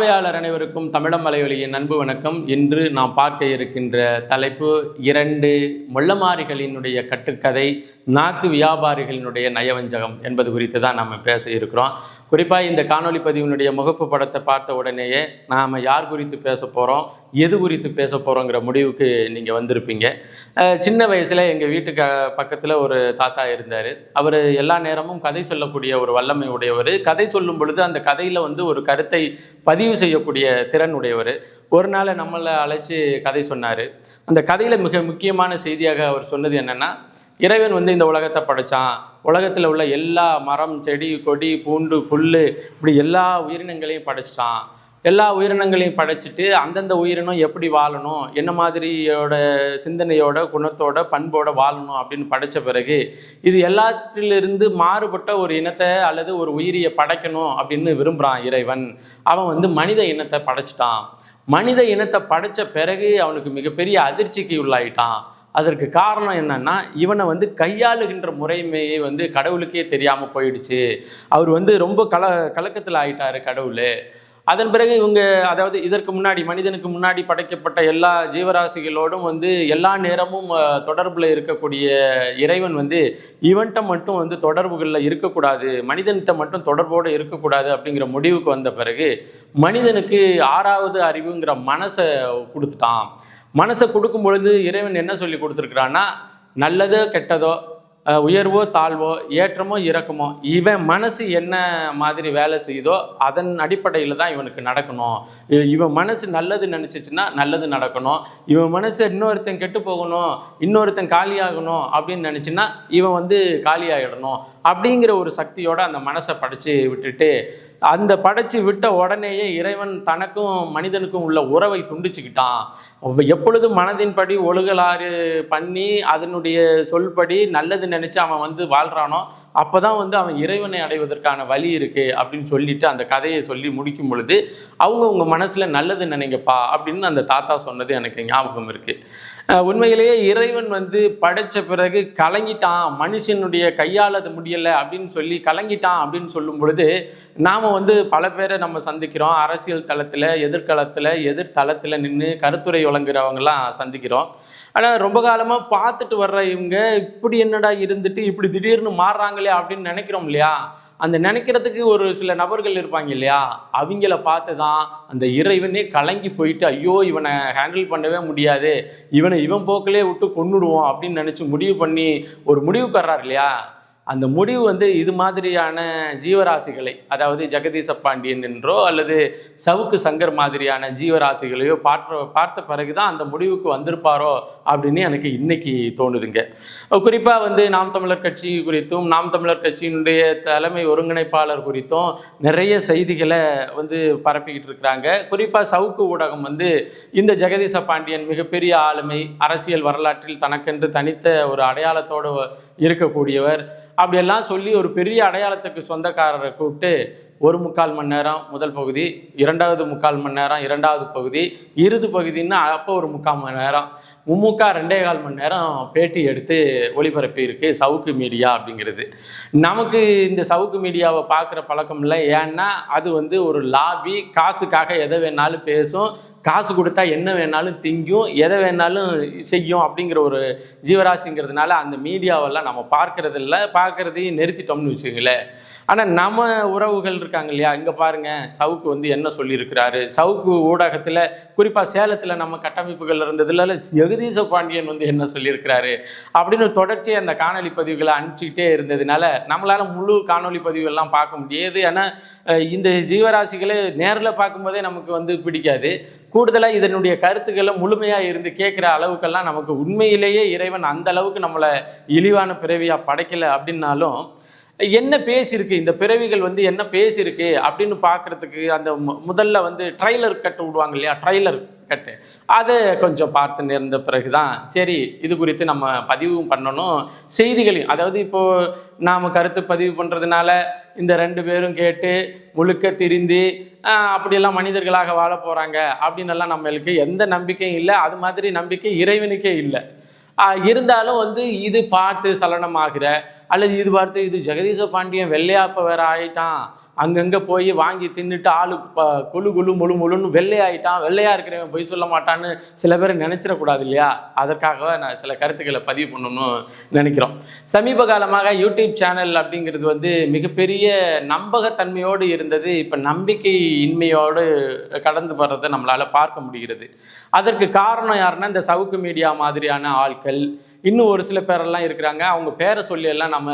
பார்வையாளர் அனைவருக்கும் தமிழம் மலையொலியின் அன்பு வணக்கம். இன்று நாம் பார்க்க இருக்கின்ற தலைப்பு இரண்டு மொள்ளமாரிகளினுடைய கட்டுக்கதை நாக்கு வியாபாரிகளினுடைய நயவஞ்சகம் என்பது குறித்து தான் நாம் பேச இருக்கிறோம். குறிப்பாக இந்த காணொளி பதிவினுடைய முகப்பு படத்தை பார்த்த உடனேயே நாம் யார் குறித்து பேச போகிறோம் எது குறித்து பேச போகிறோங்கிற முடிவுக்கு நீங்கள் வந்திருப்பீங்க. சின்ன வயசில் எங்கள் வீட்டுக்கு பக்கத்தில் ஒரு தாத்தா இருந்தார். அவர் எல்லா நேரமும் கதை சொல்லக்கூடிய ஒரு வல்லமை உடையவர். கதை சொல்லும் பொழுது அந்த கதையில் வந்து ஒரு கருத்தை பதிவு செய்யக்கூடிய திறன் உடையவர். ஒரு நாள் நம்மளை அழைச்சி கதை சொன்னார். அந்த கதையில் மிக முக்கியமான செய்தியாக அவர் சொன்னது என்னென்னா இறைவன் வந்து இந்த உலகத்தை படைச்சான். உலகத்தில் உள்ள எல்லா மரம் செடி கொடி பூண்டு புல் இப்படி எல்லா உயிரினங்களையும் படைச்சிட்டான். எல்லா உயிரினங்களையும் படைச்சிட்டு அந்தந்த உயிரினம் எப்படி வாழணும் என்ன மாதிரியோட சிந்தனையோட குணத்தோட பண்போட வாழணும் அப்படின்னு படைச்ச பிறகு இது எல்லாத்திலிருந்து மாறுபட்ட ஒரு இனத்தை அல்லது ஒரு உயிரியை படைக்கணும் அப்படின்னு விரும்புகிறான் இறைவன். அவன் வந்து மனித இனத்தை படைச்சிட்டான். மனித இனத்தை படைச்ச பிறகு அவனுக்கு மிகப்பெரிய அதிர்ச்சிக்கு உள்ளாயிட்டான். அதற்கு காரணம் என்னன்னா இவனை வந்து கையாளுகின்ற முறைமையை வந்து கடவுளுக்கே தெரியாமல் போயிடுச்சு. அவர் வந்து ரொம்ப கல கலக்கத்தில் ஆயிட்டாரு கடவுள். அதன் பிறகு இவங்க அதாவது இதற்கு முன்னாடி மனிதனுக்கு முன்னாடி படைக்கப்பட்ட எல்லா ஜீவராசிகளோடும் வந்து எல்லா நேரமும் தொடர்பில் இருக்கக்கூடிய இறைவன் வந்து இவன்கிட்ட மட்டும் வந்து தொடர்புகளில் இருக்கக்கூடாது மனிதன்கிட்ட மட்டும் தொடர்போடு இருக்கக்கூடாது அப்படிங்கிற முடிவுக்கு வந்த பிறகு மனிதனுக்கு ஆறாவது அறிவுங்கிற மனசை கொடுத்துட்டான். மனசை கொடுக்கும் பொழுது இறைவன் என்ன சொல்லி கொடுத்துருக்குறான்னா நல்லதோ கெட்டதோ உயர்வோ தாழ்வோ ஏற்றமோ இறக்கமோ இவன் மனசு என்ன மாதிரி வேலை செய்யுதோ அதன் அடிப்படையில் தான் இவனுக்கு நடக்கணும். இவன் மனசு நல்லது நினச்சிச்சுன்னா நல்லது நடக்கணும். இவன் மனசு இன்னொருத்தன் கெட்டு போகணும் இன்னொருத்தன் காலியாகணும் அப்படின்னு நினச்சின்னா இவன் வந்து காலியாகிடணும் அப்படிங்கிற ஒரு சக்தியோட அந்த மனசை படைச்சு விட்டுட்டு அந்த படைச்சு விட்ட உடனேயே இறைவன் தனக்கும் மனிதனுக்கும் உள்ள உறவை துண்டிச்சுக்கிட்டான். அவ எப்பொழுதும் மனதின்படி ஒழுகலாறு பண்ணி அதனுடைய சொல்படி நல்லது நினைச்சு அவன் வந்து வாழ்றானோ அப்பதான் வந்து அவன் இறைவனை அடைவதற்கான வழி இருக்கு அப்படின்னு சொல்லிட்டு அந்த கதையை சொல்லி முடிக்கும் பொழுது அவங்க உங்க மனசுல நல்லது நினைங்கப்பா அப்படின்னு அந்த தாத்தா சொன்னது எனக்கு ஞாபகம் இருக்கு. உண்மையிலேயே இறைவன் வந்து படைச்ச பிறகு கலங்கிட்டான் மனுஷனுடைய கையால் அது முடியலை அப்படின்னு சொல்லி கலங்கிட்டான் அப்படின்னு சொல்லும் பொழுது நாம் வந்து பல பேரை நம்ம சந்திக்கிறோம். அரசியல் தளத்தில் எதிர்காலத்தில் எதிர்தளத்தில் நின்று கருத்துரை வழங்குறவங்கலாம் சந்திக்கிறோம். ஆனால் ரொம்ப காலமாக பார்த்துட்டு வர்ற இவங்க இப்படி என்னடா இருந்துட்டு இப்படி திடீர்னு மாறுறாங்களே அப்படின்னு நினைக்கிறோம் இல்லையா? அந்த நினைக்கிறதுக்கு ஒரு சில நபர்கள் இருப்பாங்க இல்லையா? அவங்கள பார்த்து தான் அந்த இறைவனே கலங்கி போயிட்டு ஐயோ இவனை ஹேண்டில் பண்ணவே முடியாது. இவனை இவன் போக்கிலே விட்டு கொன்னுடுவோம் அப்படின்னு நினச்சி முடிவு பண்ணி ஒரு முடிவுக்கு வர்றாரு இல்லையா? அந்த முடிவு வந்து இது மாதிரியான ஜீவராசிகளை அதாவது ஜெகதீச பாண்டியன் என்றோ அல்லது சவுக்கு சங்கர் மாதிரியான ஜீவராசிகளையோ பார்த்த பார்த்த பிறகு தான் அந்த முடிவுக்கு வந்திருப்பாரோ அப்படின்னு எனக்கு இன்னைக்கு தோணுதுங்க. குறிப்பாக வந்து நாம் தமிழர் கட்சி குறித்தும் நாம் தமிழர் கட்சியினுடைய தலைமை ஒருங்கிணைப்பாளர் குறித்தும் நிறைய செய்திகளை வந்து பரப்பிக்கிட்டு இருக்கிறாங்க. குறிப்பாக சவுக்கு ஊடகம் வந்து இந்த ஜெகதீச பாண்டியன் மிகப்பெரிய ஆளுமை அரசியல் வரலாற்றில் தனக்கென்று தனித்த ஒரு அடையாளத்தோடு இருக்கக்கூடியவர். அப்படியெல்லாம் சொல்லி ஒரு பெரிய அடையாளத்துக்கு சொந்தக்காரரை கூப்பிட்டு ஒரு முக்கால் மணி நேரம் முதல் பகுதி இரண்டாவது முக்கால் மணி நேரம் இரண்டாவது பகுதி இறுதி பகுதின்னா அப்போ ஒரு முக்கால் மணி நேரம். மும்முக்கா ரெண்டே கால் மணி நேரம் பேட்டி எடுத்து ஒளிபரப்பி இருக்கு சவுக்கு மீடியா அப்படிங்கிறது. நமக்கு இந்த சவுக்கு மீடியாவை பார்க்குற பழக்கம் இல்லை. ஏன்னா அது வந்து ஒரு லாபி. காசுக்காக எதை வேணாலும் பேசும். காசு கொடுத்தா என்ன வேணாலும் திங்கும். எதை வேணாலும் செய்யும் அப்படிங்கிற ஒரு ஜீவராசிங்கிறதுனால அந்த மீடியாவெல்லாம் நம்ம பார்க்கறதில்ல. பார்க்கறதையும் நிறுத்திட்டோம்னு வச்சுங்களேன் ஆனால் நம்ம உறவுகள் இருக்காங்க இல்லையா? இங்கே பாருங்க சவுக்கு வந்து என்ன சொல்லியிருக்கிறாரு? சவுக்கு ஊடகத்தில் குறிப்பாக சேலத்தில் நம்ம கட்டமைப்புகள் இருந்ததுல ஜெகதீச பாண்டியன் வந்து என்ன சொல்லியிருக்கிறாரு? அப்படின்னு தொடர்ச்சியாக அந்த காணொலி பதிவுகளை அனுப்பிச்சிக்கிட்டே இருந்ததுனால நம்மளால முழு காணொலி பதிவுகள்லாம் பார்க்க முடியாது. ஏன்னா இந்த ஜீவராசிகளை நேரில் பார்க்கும்போதே நமக்கு வந்து பிடிக்காது. கூடுதலாக இதனுடைய கருத்துக்களை முழுமையாக இருந்து கேட்குற அளவுக்கெல்லாம் நமக்கு உண்மையிலேயே இறைவன் அந்த அளவுக்கு நம்மளை இழிவான பிறவியாக படைக்கலை அப்படின்னாலும் என்ன பேசியிருக்கு? இந்த பிறவிகள் வந்து என்ன பேசியிருக்கு? அப்படின்னு பார்க்கறதுக்கு அந்த மு- முதல்ல வந்து ட்ரைலர் கட்டு விடுவாங்க இல்லையா? ட்ரைலர் கட்டு அதை கொஞ்சம் பார்த்து நேர்ந்த பிறகு தான் சரி இது குறித்து நம்ம பதிவும் பண்ணணும். செய்திகளையும் அதாவது இப்போது நாம் கருத்து பதிவு பண்ணுறதுனால இந்த ரெண்டு பேரும் கேட்டு முழுக்க திரிந்து அப்படியெல்லாம் மனிதர்களாக வாழ போகிறாங்க அப்படின்னு எல்லாம் நம்மளுக்கு எந்த நம்பிக்கையும் இல்லை. அது மாதிரி நம்பிக்கை இறைவனுக்கே இல்லை. இருந்தாலும் வந்து இது பார்த்து சலனமாகிற அல்லது இது பார்த்து இது ஜெகதீச பாண்டியன் வெள்ளையாப்ப வேற ஆயிட்டான். அங்கங்கே போய் வாங்கி தின்னுட்டு ஆளுக்கு ப குழு குழு முழு முழுன்னு வெள்ளையாயிட்டான். வெள்ளையா இருக்கிறவன் பொய் சொல்ல மாட்டான்னு சில பேர் நினைச்சிடக்கூடாது இல்லையா? அதற்காக நான் சில கருத்துக்களை பதிவு பண்ணணும்னு நினைக்கிறோம். சமீப காலமாக யூடியூப் சேனல் அப்படிங்கிறது வந்து மிகப்பெரிய நம்பகத்தன்மையோடு இருந்தது. இப்போ நம்பிக்கை இன்மையோடு கடந்து வர்றதை நம்மளால் பார்க்க முடிகிறது. அதற்கு காரணம் யாருன்னா இந்த சவுக்கு மீடியா மாதிரியான ஆட்கள். இன்னும் ஒரு சில பேரெல்லாம் இருக்கிறாங்க. அவங்க பேரை சொல்லி எல்லாம் நம்ம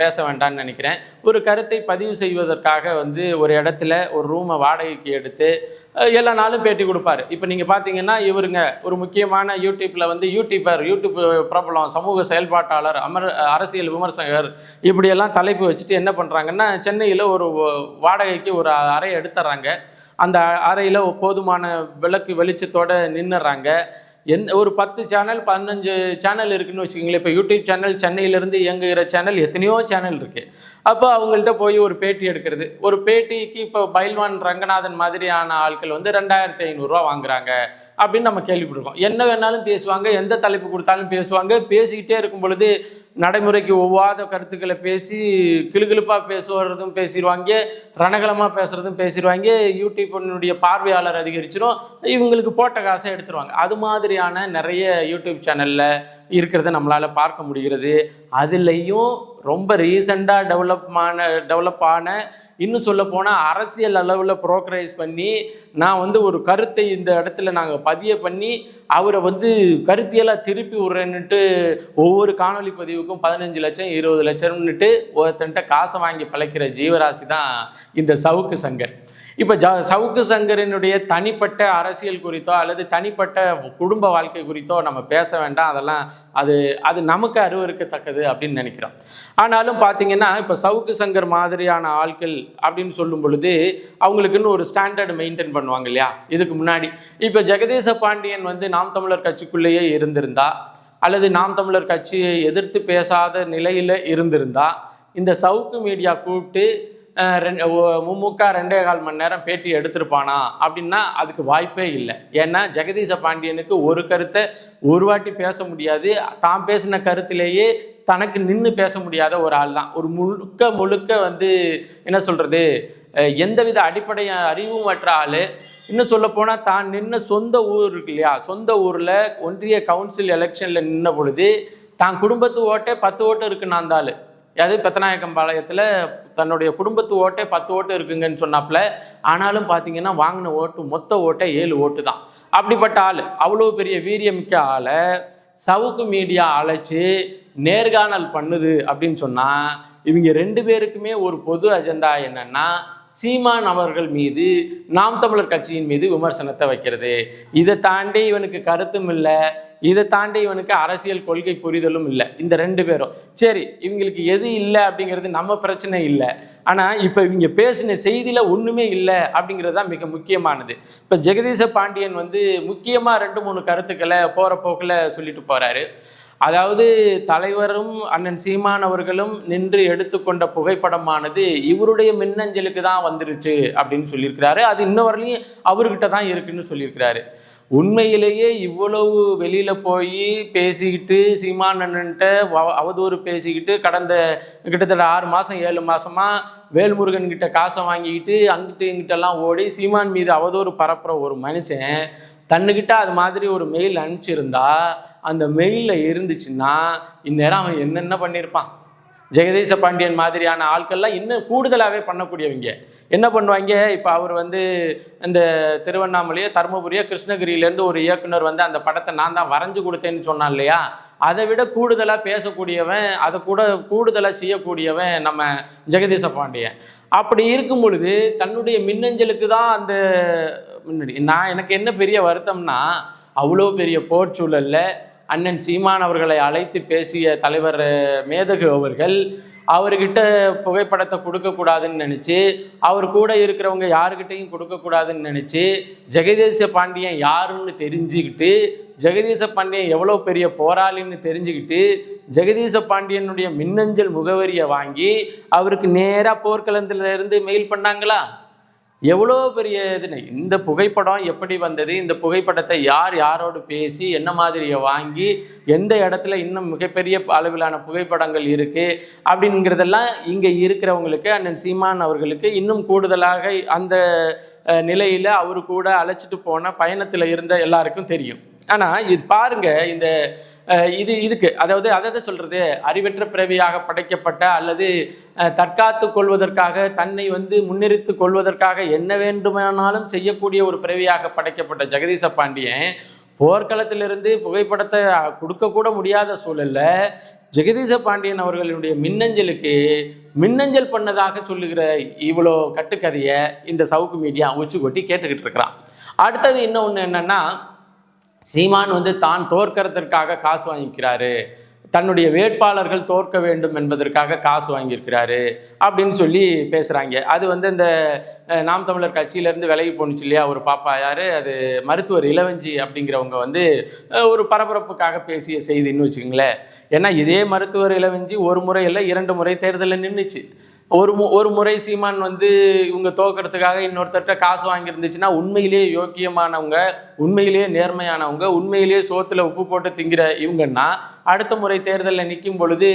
பேச வேண்டாம்னு நினைக்கிறேன். ஒரு கருத்தை பதிவு செய்வதற்காக வந்து ஒரு இடத்துல ஒரு ரூமை வாடகைக்கு எடுத்து எல்லா நாளும் பேட்டி கொடுப்பாரு. இப்போ நீங்கள் பார்த்தீங்கன்னா இவருங்க ஒரு முக்கியமான யூடியூப்பில் வந்து யூடியூபர் யூடியூப் பிரபலம் சமூக செயல்பாட்டாளர் அமர் அரசியல் விமர்சகர் இப்படியெல்லாம் தலைப்பு வச்சுட்டு என்ன பண்ணுறாங்கன்னா சென்னையில் ஒரு வாடகைக்கு ஒரு அறை எடுத்துறாங்க. அந்த அறையில் போதுமான விளக்கு வெளிச்சத்தோடு நின்றுறாங்க எந்த ஒரு பத்து சேனல் பதினஞ்சு சேனல் இருக்குன்னு வச்சுக்கோங்களேன். இப்போ யூடியூப் சேனல் சென்னையிலேருந்து இயங்குகிற சேனல் எத்தனையோ சேனல் இருக்குது அப்போ அவங்கள்ட்ட போய் ஒரு பேட்டி எடுக்கிறது. ஒரு பேட்டிக்கு இப்போ பைல்வான் ரங்கநாதன் மாதிரியான ஆட்கள் வந்து ரெண்டாயிரத்தி ஐநூறுரூவா வாங்குறாங்க அப்படின்னு நம்ம கேள்விப்பட்டிருக்கோம். என்ன வேணாலும் பேசுவாங்க எந்த தலைப்பு கொடுத்தாலும் பேசுவாங்க. பேசிக்கிட்டே இருக்கும் பொழுது நடைமுறைக்கு ஒவ்வாத கருத்துக்களை பேசி கிளுகிளுப்பாக பேசுவதும் பேசிடுவாங்க ரணகலமாக பேசுகிறதும் பேசிடுவாங்க. யூடியூப்னுடைய பார்வையாளர் அதிகரிச்சிடும் இவங்களுக்கு போட்ட காசை எடுத்துருவாங்க. அது மாதிரியான நிறைய யூடியூப் சேனலில் இருக்கிறத நம்மளால் பார்க்க முடிகிறது. அதுலேயும் ரொம்ப ரீசெண்டாக டெவலப்மான டெவலப் ஆன இன்னும் சொல்ல போனால் அரசியல் அளவில் ப்ரோக்கரைஸ் பண்ணி நான் வந்து ஒரு கருத்தை இந்த இடத்துல நாங்கள் பதிய பண்ணி அவரை வந்து கருத்தியெல்லாம் திருப்பி விட்றேன்னுட்டு ஒவ்வொரு காணொலி பதிவுக்கும் பதினஞ்சு லட்சம் இருபது லட்சம்னுட்டு ஒருத்தன்ட்ட காசை வாங்கி பழைக்கிற ஜீவராசி தான் இந்த சவுக்கு சங்கர். இப்போ ஜ சவுக்கு சங்கரினுடைய தனிப்பட்ட அரசியல் குறித்தோ அல்லது தனிப்பட்ட குடும்ப வாழ்க்கை குறித்தோ நம்ம பேச வேண்டாம் அதெல்லாம் அது அது நமக்கு அருவருக்கத்தக்கது அப்படின்னு நினைக்கிறோம். ஆனாலும் பார்த்தீங்கன்னா இப்போ சவுக்கு சங்கர் மாதிரியான ஆட்கள் அப்படின்னு சொல்லும் பொழுது அவங்களுக்குன்னு ஒரு ஸ்டாண்டர்ட் மெயின்டைன் பண்ணுவாங்க இல்லையா? இதுக்கு முன்னாடி. இப்போ ஜெகதீச பாண்டியன் வந்து நாம் தமிழர் கட்சிக்குள்ளேயே இருந்திருந்தா அல்லது நாம் தமிழர் கட்சியை எதிர்த்து பேசாத நிலையில் இருந்திருந்தா இந்த சவுக்கு மீடியா கூப்பிட்டு அஹ், ரெண்டு ரெண்டே கால் மணி நேரம் பேட்டி எடுத்திருப்பானா அப்படின்னா அதுக்கு வாய்ப்பே இல்லை. ஏன்னா ஜெகதீச பாண்டியனுக்கு ஒரு கருத்தை ஒரு வாட்டி பேச முடியாது. தான் பேசின கருத்திலேயே தனக்கு நின்று பேச முடியாத ஒரு ஆள் தான். ஒரு முழுக்க முழுக்க வந்து என்ன சொல்கிறது எந்தவித அடிப்படை அறிவும் மற்ற ஆள். இன்னும் சொல்ல போனால் தான் நின்ன சொந்த ஊர் இருக்கு இல்லையா? சொந்த ஊரில் ஒன்றிய கவுன்சில் எலெக்ஷனில் நின்ன பொழுது தான் குடும்பத்து ஓட்டே பத்து ஓட்டு இருக்குன்னு அந்த ஆள். அது பெத்தநாயக்கம்பாளையத்தில் தன்னுடைய குடும்பத்து ஓட்டே பத்து ஓட்டு இருக்குங்கன்னு சொன்னாப்புல. ஆனாலும் பார்த்தீங்கன்னா வாங்கின ஓட்டு மொத்த ஓட்டே ஏழு ஓட்டு தான் அப்படிப்பட்ட ஆள். அவ்வளோ பெரிய வீரியமிக்க ஆளை சவுக்கு மீடியா அழைச்சி நேர்காணல் பண்ணுது அப்படின்னு சொன்னால் இவங்க ரெண்டு பேருக்குமே ஒரு பொது அஜெண்டா என்னன்னா சீமான் அவர்கள் மீது நாம் தமிழர் கட்சியின் மீது விமர்சனத்தை வைக்கிறது. இதை தாண்டி இவனுக்கு கருத்தும் இல்லை. இதை தாண்டி இவனுக்கு அரசியல் கொள்கை புரிதலும் இல்லை. இந்த ரெண்டு பேரும். சரி இவங்களுக்கு எது இல்லை அப்படிங்கிறது நம்ம பிரச்சனை இல்லை. ஆனால் இப்போ இவங்க பேசின செய்தியில் ஒன்றுமே இல்லை அப்படிங்கிறது தான் மிக முக்கியமானது. இப்போ ஜெகதீச பாண்டியன் வந்து முக்கியமாக ரெண்டு மூணு கருத்துக்களை போகிற போக்கில் சொல்லிட்டு போகிறாரு அதாவது தலைவரும் அண்ணன் சீமான் அவர்களும் நின்று எடுத்துக்கொண்ட புகைப்படமானது இவருடைய மின்னஞ்சலுக்கு தான் வந்துருச்சு அப்படின்னு சொல்லியிருக்கிறாரு. அது இன்ன வரலையும் அவர்கிட்ட தான் இருக்குன்னு சொல்லியிருக்கிறாரு. உண்மையிலேயே இவ்வளவு வெளியில் போய் பேசிக்கிட்டு சீமான் அண்ணன்ட்ட அவதூறு பேசிக்கிட்டு கடந்த கிட்டத்தட்ட ஆறு மாதம் ஏழு மாதமாக வேல்முருகன் கிட்ட காசை வாங்கிக்கிட்டு அங்கிட்டு இங்கிட்டெல்லாம் ஓடி சீமான் மீது அவதூறு பரப்புகிற ஒரு மனுஷன் தன்னுக்கிட்ட அது மாதிரி ஒரு மெயில் அனுப்பிச்சிருந்தா அந்த மெயிலில் இருந்துச்சுன்னா இந்நேரம் அவன் என்னென்ன பண்ணியிருப்பான் ஜெகதீச பாண்டியன் மாதிரியான ஆட்கள்லாம் இன்னும் கூடுதலாகவே பண்ணக்கூடியவங்க. என்ன பண்ணுவாங்க? இப்போ அவர் வந்து இந்த திருவண்ணாமலையோ தருமபுரியோ கிருஷ்ணகிரியிலேருந்து ஒரு இயக்குனர் வந்து அந்த படத்தை நான் தான் வரைஞ்சு கொடுத்தேன்னு சொன்னான் இல்லையா? அதை விட கூடுதலாக பேசக்கூடியவன் அதை கூட கூடுதலாக செய்யக்கூடியவன் நம்ம ஜெகதீச பாண்டியன். அப்படி இருக்கும் பொழுது தன்னுடைய மின்னஞ்சலுக்கு தான் அந்த நான் எனக்கு என்ன பெரிய வருத்தம்னா அவ்வளோ பெரிய போர்ச்சூழலில் அண்ணன் சீமான் அவர்களை அழைத்து பேசிய தலைவர் மேதகு அவர்கள் அவர்கிட்ட புகைப்படத்தை கொடுக்கக்கூடாதுன்னு நினச்சி அவர் கூட இருக்கிறவங்க யாருக்கிட்டையும் கொடுக்கக்கூடாதுன்னு நினச்சி ஜெகதீச பாண்டியன் யாருன்னு தெரிஞ்சுக்கிட்டு ஜெகதீச பாண்டியன் எவ்வளோ பெரிய போராளின்னு தெரிஞ்சுக்கிட்டு ஜெகதீச பாண்டியனுடைய மின்னஞ்சல் முகவரியை வாங்கி அவருக்கு நேராக போர்க்களத்துல இருந்து மெயில் பண்ணாங்களா? எவ்வளோ பெரிய இதுன்னு இந்த புகைப்படம் எப்படி வந்தது? இந்த புகைப்படத்தை யார் யாரோடு பேசி என்ன மாதிரியை வாங்கி எந்த இடத்துல இன்னும் மிகப்பெரிய அளவிலான புகைப்படங்கள் இருக்குது அப்படிங்கிறதெல்லாம் இங்கே இருக்கிறவங்களுக்கு அண்ணன் சீமான் அவர்களுக்கு இன்னும் கூடுதலாக அந்த நிலையில் அவர் கூட அழைச்சிட்டு போன பயணத்தில் இருந்த எல்லாருக்கும் தெரியும். ஆனால் இது பாருங்க இந்த இது இதுக்கு அதாவது அதை தான் சொல்றது? அறிவற்ற பிறவியாக படைக்கப்பட்ட அல்லது தற்காத்து கொள்வதற்காக தன்னை வந்து முன்னிறுத்து கொள்வதற்காக என்ன வேண்டுமானாலும் செய்யக்கூடிய ஒரு பிறவியாக படைக்கப்பட்ட ஜெகதீச பாண்டியன் போர்க்களத்திலிருந்து புகைப்படத்தை கொடுக்க கூட முடியாத சூழலில் ஜெகதீச பாண்டியன் அவர்களுடைய மின்னஞ்சலுக்கு மின்னஞ்சல் பண்ணதாக சொல்லுகிற இவ்வளோ கட்டுக்கதையை இந்த சவுக்கு மீடியா உச்சி கொட்டி கேட்டுக்கிட்டு இருக்கிறான். அடுத்தது இன்னொன்று என்னன்னா சீமான் வந்து தான் தோற்கறதற்காக காசு வாங்கிக்கிறாரு. தன்னுடைய வேட்பாளர்கள் தோற்க வேண்டும் என்பதற்காக காசு வாங்கியிருக்கிறாரு அப்படின்னு சொல்லி பேசுகிறாங்க அது வந்து இந்த நாம் தமிழர் கட்சியிலேருந்து விலகி போணுச்சு இல்லையா? ஒரு பாப்பா யார்? அது மருத்துவர் இளவஞ்சி அப்படிங்கிறவங்க வந்து ஒரு பரபரப்புக்காக பேசிய செய்தின்னு வச்சுக்கோங்களேன். ஏன்னா இதே மருத்துவர் இளவஞ்சி ஒரு முறை இல்லை இரண்டு முறை தேர்தலில் நின்றுச்சு ஒரு மு ஒரு முறை சீமான் வந்து இவங்க தோக்கிறதுக்காக இன்னொருத்தர்கிட்ட காசு வாங்கியிருந்துச்சுன்னா உண்மையிலேயே யோக்கியமானவங்க உண்மையிலேயே நேர்மையானவங்க உண்மையிலேயே சோத்துல உப்பு போட்டு திங்கிற இவங்கன்னா அடுத்த முறை தேர்தலில் நிற்கும் பொழுது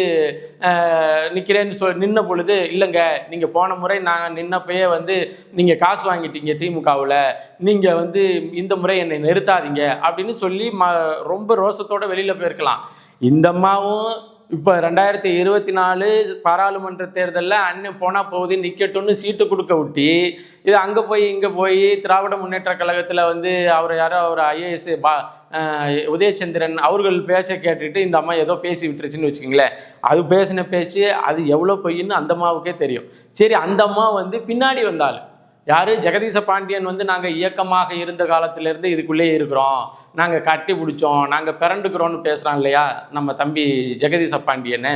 நிற்கிறேன்னு சொல் நின்ன பொழுது இல்லைங்க நீங்கள் போன முறை நான் நின்னப்பயே வந்து நீங்கள் காசு வாங்கிட்டீங்க திமுகவில் நீங்கள் வந்து இந்த முறை என்னை நிறுத்தாதீங்க அப்படின்னு சொல்லி ம ரொம்ப ரோஷத்தோடு வெளியில் போயிருக்கலாம். இந்த அம்மாவும் இப்போ ரெண்டாயிரத்தி இருபத்தி நாலு பாராளுமன்ற தேர்தலில் அண்ணன் போனால் போகுது நிற்கட்டும்னு சீட்டு கொடுக்க விட்டி இது அங்கே போய் இங்கே போய் திராவிட முன்னேற்ற கழகத்தில் வந்து அவர் யாரோ அவர் ஐஏஎஸ் பா உதயச்சந்திரன் அவர்கள் பேச்சை கேட்டுட்டு இந்த அம்மா ஏதோ பேசி விட்டுருச்சுன்னு வச்சுக்கோங்களேன். அது பேசின பேச்சு அது எவ்வளோ பொய்ன்னு அந்த அம்மாவுக்கே தெரியும். சரி அந்த அம்மா வந்து பின்னாடி வந்தாள். யார்? ஜெகதீச பாண்டியன் வந்து நாங்கள் இயக்கமாக இருந்த காலத்திலேருந்து இதுக்குள்ளேயே இருக்கிறோம். நாங்கள் கட்டி பிடிச்சோம். நாங்கள் பிறண்டுக்கிறோன்னு பேசுகிறான் இல்லையா? நம்ம தம்பி ஜெகதீச பாண்டியன்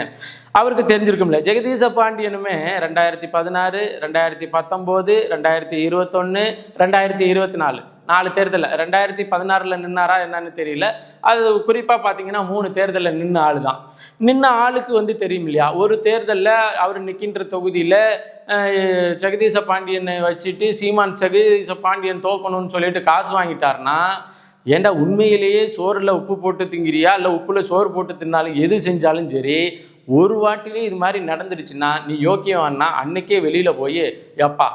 அவருக்கு தெரிஞ்சிருக்கும்ல. ஜெகதீச பாண்டியனுமே ரெண்டாயிரத்தி பதினாறு ரெண்டாயிரத்தி பத்தொம்போது ரெண்டாயிரத்தி இருபத்தொன்று ரெண்டாயிரத்தி இருபத்தி நாலு. நாலு தேர்தலில். ரெண்டாயிரத்தி பதினாறில் நின்னாரா என்னன்னு தெரியல. அது குறிப்பாக பார்த்தீங்கன்னா மூணு தேர்தலில் நின்ன ஆள் தான் நின்ன ஆளுக்கு வந்து தெரியும் இல்லையா? ஒரு தேர்தலில் அவர் நிற்கின்ற தொகுதியில் ஜெகதீச பாண்டியனை வச்சுட்டு சீமான் ஜெகதீச பாண்டியன் தோக்கணும்னு சொல்லிட்டு காசு வாங்கிட்டாருன்னா ஏன்டா உண்மையிலேயே சோறில் உப்பு போட்டு திங்கிறியா? இல்லை உப்புல சோறு போட்டு தின்னாலும் எது செஞ்சாலும் சரி ஒரு வாட்டிலே இது மாதிரி நடந்துடுச்சுன்னா நீ யோக்கியம்னா அன்னைக்கே வெளியில் போய் எப்பா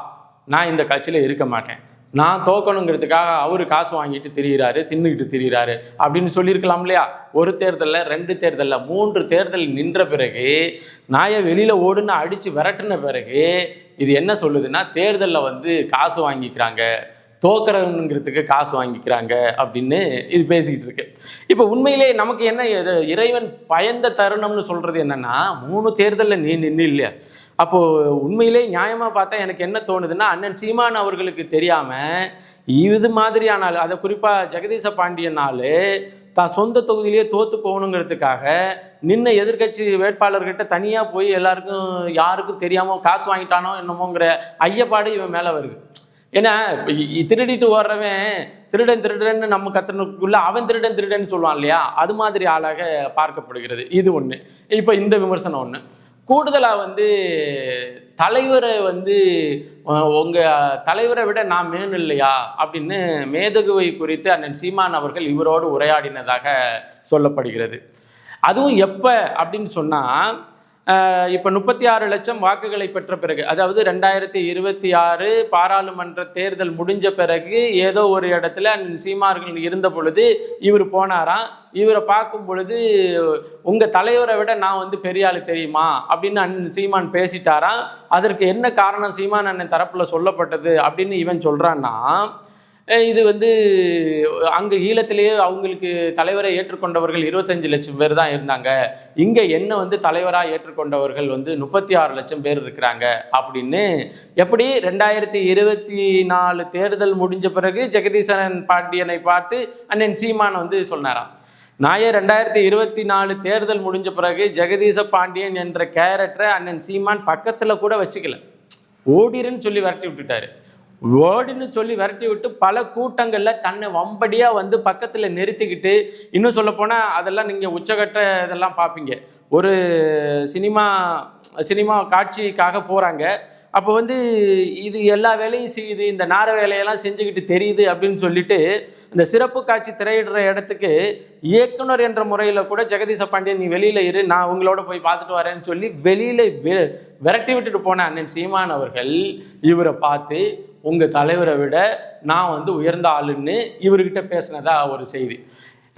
நான் இந்த கட்சியில் இருக்க மாட்டேன். நான் தோக்கணுங்கிறதுக்காக அவர் காசு வாங்கிட்டு திரியிறாரு தின்னுக்கிட்டு திரியிறாரு அப்படின்னு சொல்லியிருக்கலாம் இல்லையா? ஒரு தேர்தலில் ரெண்டு தேர்தலில் மூன்று தேர்தல் நின்ற பிறகு நாயை வெளியில் ஓடுன்னு அடித்து விரட்டின பிறகு இது என்ன சொல்லுதுன்னா தேர்தலில் வந்து காசு வாங்கிக்கிறாங்க தோக்கிறவனுங்கிறதுக்கு காசு வாங்கிக்கிறாங்க அப்படின்னு இது பேசிக்கிட்டு இருக்கு. இப்போ உண்மையிலே நமக்கு என்ன இறைவன் பயந்த தருணம்னு சொல்கிறது என்னன்னா மூணு தேர்தலில் நீ நின்று இல்லையா? அப்போது உண்மையிலே நியாயமாக பார்த்தா எனக்கு என்ன தோணுதுன்னா அண்ணன் சீமான் அவர்களுக்கு தெரியாமல் இது மாதிரியான அதை குறிப்பாக ஜெகதீச பாண்டியன் நாள் தான் சொந்த தொகுதியிலேயே தோற்று போகணுங்கிறதுக்காக நின்ன எதிர்க்கட்சி வேட்பாளர்கிட்ட தனியாக போய் எல்லாருக்கும் யாருக்கும் தெரியாமல் காசு வாங்கிட்டானோ என்னமோங்கிற ஐயப்பாடு இவன் மேலே வருது. ஏன்னா திருடிட்டு ஓடுறவன் திருடன் திருடன்னு நம்ம கத்தனுக்குள்ள அவன் திருடன் திருடன்னு சொல்லுவான் இல்லையா? அது மாதிரி ஆளாக பார்க்கப்படுகிறது. இது ஒன்று இப்போ இந்த விமர்சனம் ஒன்று கூடுதலாக வந்து தலைவரை வந்து உங்கள் தலைவரை விட நான் மேன் இல்லையா அப்படின்னு மேதகுவை குறித்து அண்ணன் சீமான் அவர்கள் இவரோடு உரையாடினதாக சொல்லப்படுகிறது. அதுவும் எப்போ அப்படின்னு சொன்னால் இப்போ முப்பத்தி ஆறு லட்சம் வாக்குகளை பெற்ற பிறகு அதாவது ரெண்டாயிரத்தி இருபத்தி ஆறு பாராளுமன்ற தேர்தல் முடிஞ்ச பிறகு ஏதோ ஒரு இடத்துல சீமார்கள் இருந்த பொழுது இவர் போனாராம். இவரை பார்க்கும் பொழுது உங்கள் தலைவரை விட நான் வந்து பெரிய தெரியுமா? அப்படின்னு அண்ணன் சீமான் பேசிட்டாராம். அதற்கு என்ன காரணம் சீமான் அண்ணன் தரப்பில் சொல்லப்பட்டது அப்படின்னு இவன் சொல்கிறான்னா இது வந்து அங்கே ஈழத்திலேயே அவங்களுக்கு தலைவரை ஏற்றுக்கொண்டவர்கள் இருபத்தஞ்சு லட்சம் பேர் தான் இருந்தாங்க. இங்கே என்ன வந்து தலைவராக ஏற்றுக்கொண்டவர்கள் வந்து முப்பத்தி ஆறு லட்சம் பேர் இருக்கிறாங்க அப்படின்னு எப்படி ரெண்டாயிரத்தி இருபத்தி நாலு தேர்தல் முடிஞ்ச பிறகு ஜெகதீசனன் பாண்டியனை பார்த்து அண்ணன் சீமான் வந்து சொன்னாராம். நாயே ரெண்டாயிரத்தி இருபத்தி நாலு தேர்தல் முடிஞ்ச பிறகு ஜெகதீச பாண்டியன் என்ற கேரக்டரை அண்ணன் சீமான் பக்கத்தில் கூட வச்சுக்கல. ஓடிருன்னு சொல்லி விரட்டி விட்டுட்டாரு. வேர்டுன்னு சொல்லி விரட்டி விட்டு பல கூட்டங்களில் தன்னை வம்படியாக வந்து பக்கத்தில் நிறுத்திக்கிட்டு இன்னும் சொல்லப்போனால் அதெல்லாம் நீங்கள் உச்சகட்ட இதெல்லாம் பார்ப்பீங்க ஒரு சினிமா சினிமா காட்சிக்காக போகிறாங்க அப்போ வந்து இது எல்லா வேலையும் செய்யுது இந்த நார வேலையெல்லாம் செஞ்சுக்கிட்டு தெரியுது அப்படின்னு சொல்லிட்டு இந்த சிறப்பு காட்சி திரையிடுற இடத்துக்கு இயக்குனர் என்ற முறையில் கூட ஜெகதீச பாண்டியன் நீ வெளியில் இரு நான் உங்களோட போய் பார்த்துட்டு வரேன்னு சொல்லி வெளியில் விரட்டி விட்டுட்டு போன அண்ணன் சீமான் அவர்கள் இவரை பார்த்து உங்கள் தலைவரை விட நான் வந்து உயர்ந்த ஆளுன்னு இவர்கிட்ட பேசினதா ஒரு செய்தி.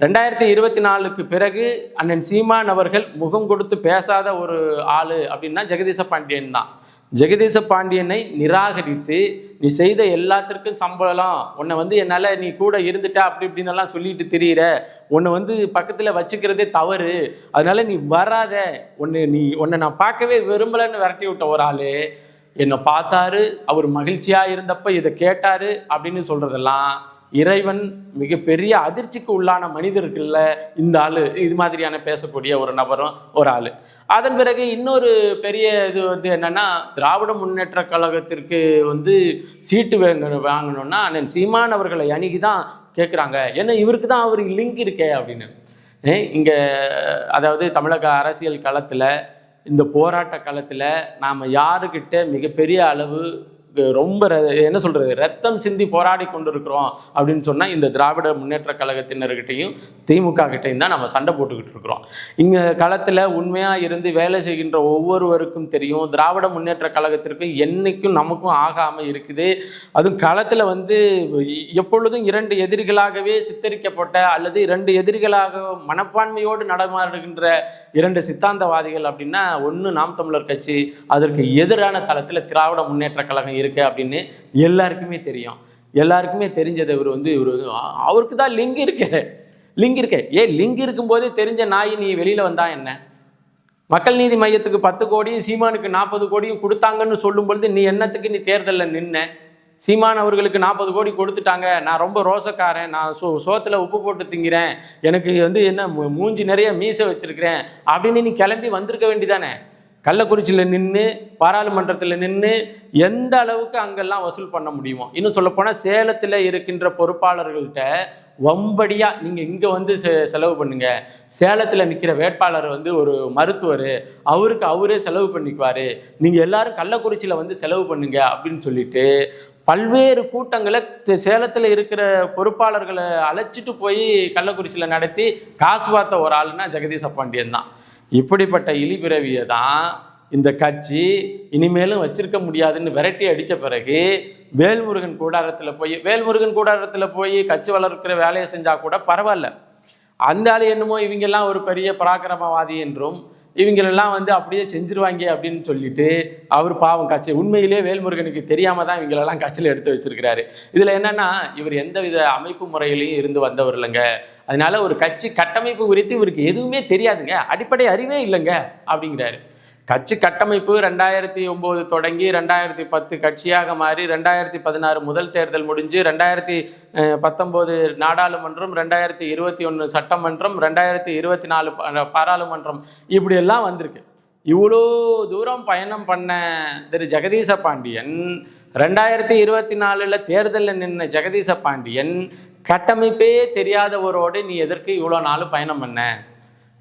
ரெண்டாயிரத்தி இருபத்தி நாலுக்கு பிறகு அண்ணன் சீமான் அவர்கள் முகம் கொடுத்து பேசாத ஒரு ஆள் அப்படின்னா ஜெகதீச பாண்டியன் தான். ஜெகதீச பாண்டியனை நிராகரித்து நீ செய்த எல்லாத்திற்கும் சம்பளம் உன்னை வந்து என்னால் நீ கூட இருந்துட்ட அப்படி இப்படின்னு எல்லாம் சொல்லிட்டு திரியிற. உன்னை வந்து பக்கத்தில் வச்சுக்கிறதே தவறு. அதனால நீ வராத. உன்னை நீ உன்னை நான் பார்க்கவே விரும்பலைன்னு விரட்டி விட்ட ஒரு ஆள். என்னை பார்த்தாரு அவர் மகிழ்ச்சியாக இருந்தப்ப இதை கேட்டாரு அப்படின்னு சொல்கிறதெல்லாம் இறைவன் மிகப்பெரிய அதிர்ச்சிக்கு உள்ளான மனிதர்கள்ல இந்த ஆள் இது மாதிரியான பேசக்கூடிய ஒரு நபரும் ஒரு ஆள். அதன் பிறகு இன்னொரு பெரிய இது வந்து என்னன்னா திராவிட முன்னேற்ற கழகத்திற்கு வந்து சீட்டு வாங்க வாங்கணும்னா அண்ணன் சீமான் அவர்களை அணுகி தான் கேட்குறாங்க ஏன்னா இவருக்கு தான் அவருக்கு லிங்க் இருக்கே அப்படின்னு. இங்கே அதாவது தமிழக அரசியல் களத்தில் இந்த போராட்ட காலத்தில் நாம் யாருக்கிட்ட மிகப்பெரிய அளவு ரொம்ப ர- என்ன சொல்கிறது ரத்தம் சிந்தி போராடி கொண்டிருக்கிறோம் அப்படின்னு சொன்னால் இந்த திராவிட முன்னேற்ற கழகத்தினர்கிட்டையும் திமுக கிட்டையும் தான் நம்ம சண்டை போட்டுக்கிட்டு இருக்கிறோம். இங்கே களத்தில் உண்மையாக இருந்து வேலை செய்கின்ற ஒவ்வொருவருக்கும் தெரியும். திராவிட முன்னேற்ற கழகத்திற்கும் என்றைக்கும் நமக்கும் ஆகாமல் இருக்குது. அதுவும் களத்தில் வந்து எப்பொழுதும் இரண்டு எதிரிகளாகவே சித்தரிக்கப்பட்ட அல்லது இரண்டு எதிரிகளாக மனப்பான்மையோடு நடமாடுகின்ற இரண்டு சித்தாந்தவாதிகள் அப்படின்னா ஒன்று நாம் தமிழர் கட்சி அதற்கு எதிரான தளத்தில் திராவிட முன்னேற்ற கழகம் இருக்கு அப்படின்னு எல்லாருக்குமே தெரியும். எல்லாருக்குமே தெரிஞ்சது இவர் வந்து இவர் அவருக்கு தான் லிங்க் இருக்கு. லிங்க் இருக்கு. ஏ லிங்க் இருக்கும்போதே தெரிஞ்ச நாய் நீ வெளியில் வந்தா என்ன? மக்கள் நீதி மையத்துக்கு பத்து கோடியும் சீமானுக்கு நாற்பது கோடியும் கொடுத்தாங்கன்னு சொல்லும் பொழுது நீ என்னத்துக்கு நீ தேர்தலில் நின்ன? சீமான் அவர்களுக்கு நாற்பது கோடி கொடுத்துட்டாங்க. நான் ரொம்ப ரோசக்காரன். நான் சோ சோத்தில் உப்பு போட்டு திங்கிறேன். எனக்கு வந்து என்ன மூ- மூஞ்சி நிறைய மீசை வச்சிருக்கிறேன் அப்படின்னு நீ கிளம்பி வந்திருக்க வேண்டிதானே? கள்ளக்குறிச்சியில் நின்று பாராளுமன்றத்தில் நின்று எந்த அளவுக்கு அங்கெல்லாம் வசூல் பண்ண முடியுமோ. இன்னும் சொல்லப்போனால் சேலத்தில் இருக்கின்ற பொறுப்பாளர்கள்ட்ட வம்படியாக நீங்கள் இங்கே வந்து செ செலவு பண்ணுங்க. சேலத்தில் நிற்கிற வேட்பாளர் வந்து ஒரு மருத்துவர். அவருக்கு அவரே செலவு பண்ணிக்குவார். நீங்கள் எல்லாரும் கள்ளக்குறிச்சியில் வந்து செலவு பண்ணுங்க அப்படின்னு சொல்லிட்டு பல்வேறு கூட்டங்களை சேலத்தில் இருக்கிற பொறுப்பாளர்களை அழைச்சிட்டு போய் கள்ளக்குறிச்சியில் நடத்தி காசு பார்த்த ஒரு ஆளுன்னா ஜெகதீச பாண்டியன் தான். இப்படிப்பட்ட இழிபிறவியை தான் இந்த கட்சி இனிமேலும் வச்சிருக்க முடியாதுன்னு விரட்டி அடித்த பிறகு வேல்முருகன் கூடாரத்தில் போய் வேல்முருகன் கூடாரத்தில் போய் கட்சி வளர்க்கிற வேலையை செஞ்சால் கூட பரவாயில்ல. அந்த ஆள் என்னமோ இவங்கெல்லாம் ஒரு பெரிய பராக்கிரமவாதி என்றும் இவங்களெல்லாம் வந்து அப்படியே செஞ்சிருவாங்க அப்படின்னு சொல்லிட்டு அவர் பாவம் காட்சி உண்மையிலே வேல்முருகனுக்கு தெரியாமல் தான் இவங்களெல்லாம் காட்சியில் எடுத்து வச்சிருக்கிறாரு. இதில் என்னன்னா இவர் எந்த வித அமைப்பு முறையிலையும் இருந்து வந்தவர் இல்லைங்க அதனால ஒரு கட்சி கட்டமைப்பு குறித்து இவருக்கு எதுவுமே தெரியாதுங்க. அடிப்படை அறிவே இல்லைங்க அப்படிங்கிறாரு. கட்சி கட்டமைப்பு ரெண்டாயிரத்தி ஒம்பது தொடங்கி ரெண்டாயிரத்தி பத்து கட்சியாக மாறி ரெண்டாயிரத்தி பதினாறு முதல் தேர்தல் முடிஞ்சு ரெண்டாயிரத்தி பத்தொம்போது நாடாளுமன்றம் ரெண்டாயிரத்தி இருபத்தி ஒன்று சட்டமன்றம் ரெண்டாயிரத்தி இருபத்தி நாலு பாராளுமன்றம் இப்படியெல்லாம் வந்திருக்கு. இவ்வளோ தூரம் பயணம் பண்ண திரு ஜெகதீச பாண்டியன் ரெண்டாயிரத்தி இருபத்தி நாலில் தேர்தலில் நின்ன ஜெகதீச பாண்டியன் கட்டமைப்பே தெரியாதவரோடு நீ எதற்கு இவ்வளோ நாள் பயணம் பண்ண?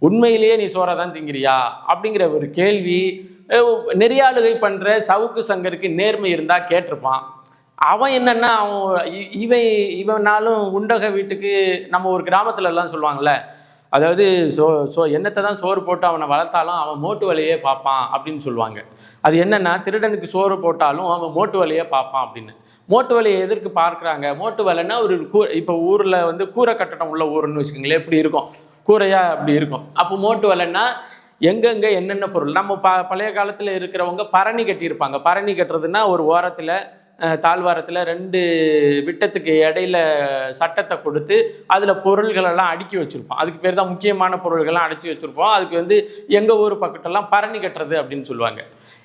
உண்மையிலேயே நீ சோறை தான் திங்கிறியா அப்படிங்கிற ஒரு கேள்வி நெறியாளுகை பண்ணுற சவுக்கு சங்கருக்கு நேர்மை இருந்தால் கேட்டிருப்பான். அவன் என்னன்னா அவன் இ- இவன் இவனாலும் உண்டக வீட்டுக்கு நம்ம ஒரு கிராமத்துல எல்லாம் சொல்லுவாங்கல்ல அதாவது சோ சோ என்னத்தை தான் சோறு போட்டு அவனை வளர்த்தாலும் அவன் மோட்டு வலையே பார்ப்பான் அப்படின்னு சொல்லுவாங்க. அது என்னன்னா திருடனுக்கு சோறு போட்டாலும் அவன் மோட்டு வலையே பார்ப்பான் அப்படின்னு. மோட்டு வலையை எதற்கு பார்க்குறாங்க? மோட்டு வலைன்னா ஒரு கூ இப்போ ஊரில் வந்து கூரை கட்டடம் உள்ள ஊருன்னு வச்சுக்கோங்களேன் எப்படி இருக்கும்? கூரையா அப்படி இருக்கும். அப்போ மோட்டு வலைன்னா எங்கெங்கே என்னென்ன பொருள்? நம்ம ப பழைய காலத்தில் இருக்கிறவங்க பரணி கட்டியிருப்பாங்க. பரணி கட்டுறதுன்னா ஒரு ஓரத்தில் தாழ்வாரத்தில் ரெண்டு விட்டத்துக்கு இடையில சட்டத்தை கொடுத்து அதில் பொருள்களெல்லாம் அடுக்கி வச்சுருப்போம். அதுக்கு பேர் தான் முக்கியமான பொருள்கள்லாம் அடைச்சி வச்சுருப்போம். அதுக்கு வந்து எங்கள் ஊர் பக்கத்தெல்லாம் பரணி கட்டுறது அப்படின்னு சொல்லுவாங்க.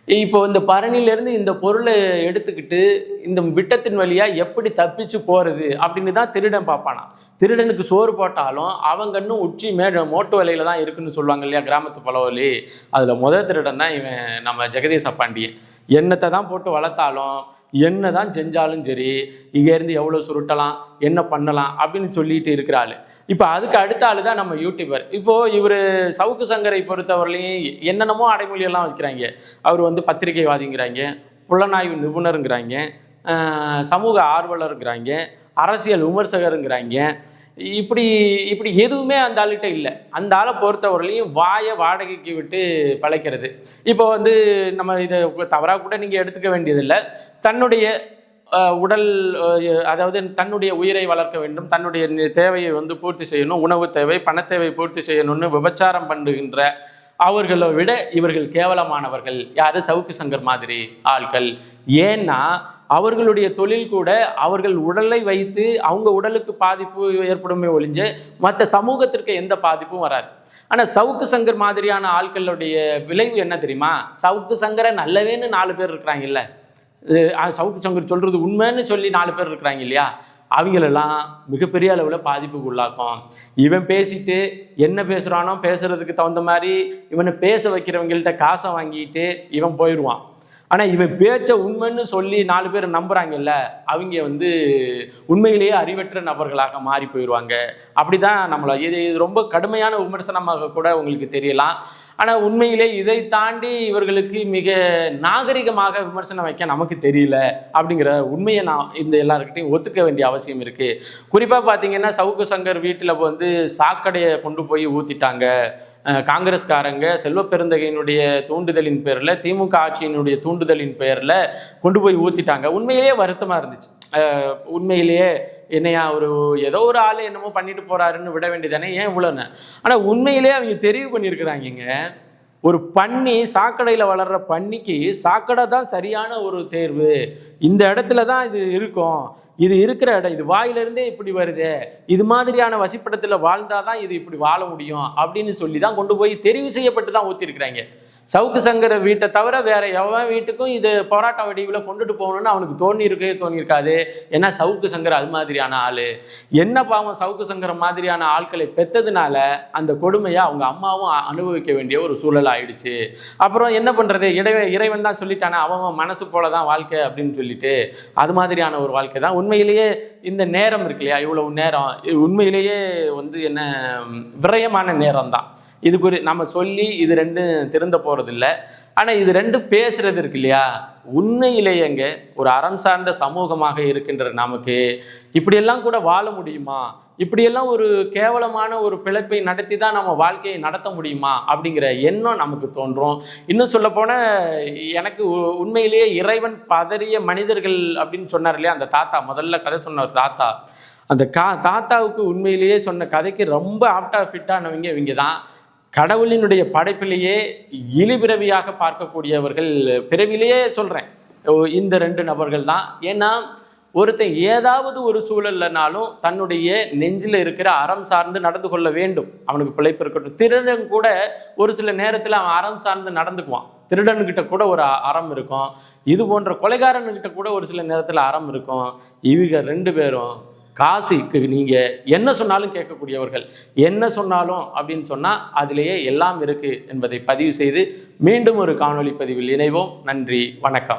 இப்போ இந்த பரணிலேருந்து இந்த பொருளை எடுத்துக்கிட்டு இந்த விட்டத்தின் வழியாக எப்படி தப்பிச்சு போகிறது அப்படின்னு தான் திருடன் பார்ப்பானா திருடனுக்கு சோறு போட்டாலும் அவங்க இன்னும் உச்சி மே மோட்டு வலையில் தான் இருக்குன்னு சொல்லுவாங்க இல்லையா கிராமத்து பலவலி அதில் முதல் திருடன் தான் இவன் நம்ம ஜெகதீச பாண்டியன். என்னத்தை தான் போட்டு வளர்த்தாலும் என்ன தான் செஞ்சாலும் சரி இங்கேருந்து எவ்வளோ சுருட்டலாம் என்ன பண்ணலாம் அப்படின்னு சொல்லிட்டு இருக்கிற ஆள். இப்போ அதுக்கு அடுத்த ஆள் தான் நம்ம யூடியூபர் இப்போது இவர் சவுக்கு சங்கரை பொறுத்தவரையிலையும் என்னென்னமோ அடைமொழியெல்லாம் வைக்கிறாங்க. அவர் வந்து பத்திரிகைவாதிங்கிறாங்க புலனாய்வு நிபுணருங்கிறாங்க சமூக ஆர்வலருங்கிறாங்க அரசியல் விமர்சகருங்கிறாங்க இப்படி இப்படி எதுவுமே அந்த ஆளுகிட்ட இல்லை. அந்த ஆளை பொறுத்தவரையிலையும் வாயை வாடகைக்கு விட்டு பழைக்கிறது. இப்போ வந்து நம்ம இதை தவறாக கூட நீங்கள் எடுத்துக்க வேண்டியதில்லை. தன்னுடைய உடல் அதாவது தன்னுடைய உயிரை வளர்க்க வேண்டும். தன்னுடைய தேவையை வந்து பூர்த்தி செய்யணும். உணவு தேவை பணத்தேவை பூர்த்தி செய்யணும்னு விபச்சாரம் பண்ணுகின்ற அவர்களை விட இவர்கள் கேவலமானவர்கள். யாரு? சவுக்கு சங்கர் மாதிரி ஆட்கள் ஏன்னா அவர்களுடைய தொழில் கூட அவர்கள் உடலை வைத்து அவங்க உடலுக்கு பாதிப்பு ஏற்படுமே ஒழிஞ்சு மற்ற சமூகத்திற்கு எந்த பாதிப்பும் வராது. ஆனால் சவுக்கு சங்கர் மாதிரியான ஆட்களுடைய விளைவு என்ன தெரியுமா? சவுக்கு சங்கரை நல்லவேன்னு நாலு பேர் இருக்கிறாங்கல்ல சவுக்கு சங்கர் சொல்றது உண்மைன்னு சொல்லி நாலு பேர் இருக்கிறாங்க இல்லையா? அவங்களெல்லாம் மிகப்பெரிய அளவில் பாதிப்புக்கு உள்ளாக்கும். இவன் பேசிட்டு என்ன பேசுகிறானோ பேசுறதுக்கு தகுந்த மாதிரி இவனை பேச வைக்கிறவங்கள்ட்ட காசை வாங்கிட்டு இவன் போயிடுவான். ஆனால் இவன் பேச்ச உண்மைன்னு சொல்லி நாலு பேர் நம்புகிறாங்கல்ல அவங்க வந்து உண்மையிலேயே அறிவற்ற நபர்களாக மாறி போயிடுவாங்க. அப்படி தான் நம்மளை இது இது ரொம்ப கடுமையான விமர்சனமாக கூட உங்களுக்கு தெரியலாம். ஆனால் உண்மையிலே இதை தாண்டி இவர்களுக்கு மிக நாகரிகமாக விமர்சனம் வைக்க நமக்கு தெரியல அப்படிங்கிற உண்மையை நான் இந்த எல்லாருக்கிட்டையும் ஒத்துக்க வேண்டிய அவசியம் இருக்குது குறிப்பாக பார்த்தீங்கன்னா சவுக்கு சங்கர் வீட்டில் வந்து சாக்கடையை கொண்டு போய் ஊற்றிட்டாங்க காங்கிரஸ்காரங்க செல்வப்பெருந்தகையினுடைய தூண்டுதலின் பேரில் திமுக ஆட்சியினுடைய தூண்டுதலின் பேரில் கொண்டு போய் ஊற்றிட்டாங்க உண்மையிலேயே வருத்தமாக இருந்துச்சு. உண்மையிலேயே என்னையா ஒரு ஏதோ ஒரு ஆள் என்னமோ பண்ணிட்டு போறாருன்னு விட வேண்டியதானே? ஏன் இவ்வளோன்னு ஆனால் உண்மையிலேயே அவங்க தெரிவு பண்ணியிருக்கிறாங்கங்க ஒரு பன்னி சாக்கடையில் வளர்ற பன்னிக்கு சாக்கடை தான் சரியான ஒரு தேர்வு. இந்த இடத்துல தான் இது இருக்கும். இது இருக்கிற இடம் இது வாயிலிருந்தே இப்படி வருது. இது மாதிரியான வசிப்பிடத்தில் வாழ்ந்தாதான் இது இப்படி வாழ முடியும் அப்படின்னு சொல்லி தான் கொண்டு போய் தெரிவு செய்யப்பட்டு தான் ஊற்றிருக்கிறாங்க சவுக்கு சங்கர வீட்டை தவிர வேற எவன் வீட்டுக்கும் இது போராட்ட வடிவில் கொண்டுட்டு போகணும்னு அவனுக்கு தோணியிருக்கவே தோணியிருக்காது. ஏன்னா சவுக்கு சங்கர் அது மாதிரியான ஆள். என்ன பாவம் சவுக்கு சங்கர மாதிரியான ஆட்களை பெற்றதுனால அந்த கொடுமையை அவங்க அம்மாவும் அனுபவிக்க வேண்டிய ஒரு சூழல் ஆயிடுச்சு. அப்புறம் என்ன பண்ணுறது இறைவன் இறைவன் தான் சொல்லிட்டானே அவன் அவன் மனசு போல தான் வாழ்க்கை அப்படின்னு சொல்லிட்டு அது மாதிரியான ஒரு வாழ்க்கை தான். உண்மையிலேயே இந்த நேரம் இருக்கு இல்லையா? இவ்வளவு நேரம். உண்மையிலேயே வந்து என்ன விரயமான நேரம் தான். இது குறி நம்ம சொல்லி இது ரெண்டும் திருந்த போகிறதில்ல ஆனால் இது ரெண்டும் பேசுறது இருக்கு இல்லையா? உண்மையிலேயேங்க ஒரு அறம் சார்ந்த சமூகமாக இருக்கின்ற நமக்கு இப்படியெல்லாம் கூட வாழ முடியுமா? இப்படியெல்லாம் ஒரு கேவலமான ஒரு பிழைப்பை நடத்தி தான் நம்ம வாழ்க்கையை நடத்த முடியுமா? அப்படிங்கிற எண்ணம் நமக்கு தோன்றும். இன்னும் சொல்ல எனக்கு உ- உண்மையிலேயே இறைவன் பதறிய மனிதர்கள் அப்படின்னு சொன்னார் இல்லையா? அந்த தாத்தா முதல்ல கதை சொன்னார் தாத்தா. அந்த கா தாத்தாவுக்கு உண்மையிலேயே சொன்ன கதைக்கு ரொம்ப ஆப்டா ஃபிட்டானவங்க இவங்க தான் கடவுளினுடைய படைப்பிலேயே இழிபிறவியாக பார்க்கக்கூடியவர்கள் பிறவிலேயே சொல்கிறேன் இந்த ரெண்டு நபர்கள் தான். ஏன்னா ஒருத்தன் ஏதாவது ஒரு சூழல்லனாலும் தன்னுடைய நெஞ்சில் இருக்கிற அறம் சார்ந்து நடந்து கொள்ள வேண்டும். அவனுக்கு பிழைப்பு இருக்கட்டும். திருடன் கூட ஒரு சில நேரத்தில் அவன் அறம் சார்ந்து நடந்துக்குவான். திருடனுக்கிட்ட கூட ஒரு அறம் இருக்கும். இது போன்ற கொலைகாரனுக்கிட்ட கூட ஒரு சில நேரத்தில் அறம் இருக்கும். இவங்க ரெண்டு பேரும் காசுக்கு நீங்கள் என்ன சொன்னாலும் கேட்கக்கூடியவர்கள். என்ன சொன்னாலும் அப்படின்னு சொன்னால் அதிலேயே எல்லாம் இருக்குது என்பதை பதிவு செய்து மீண்டும் ஒரு காணொளி பதிவில் இணைவோம். நன்றி வணக்கம்.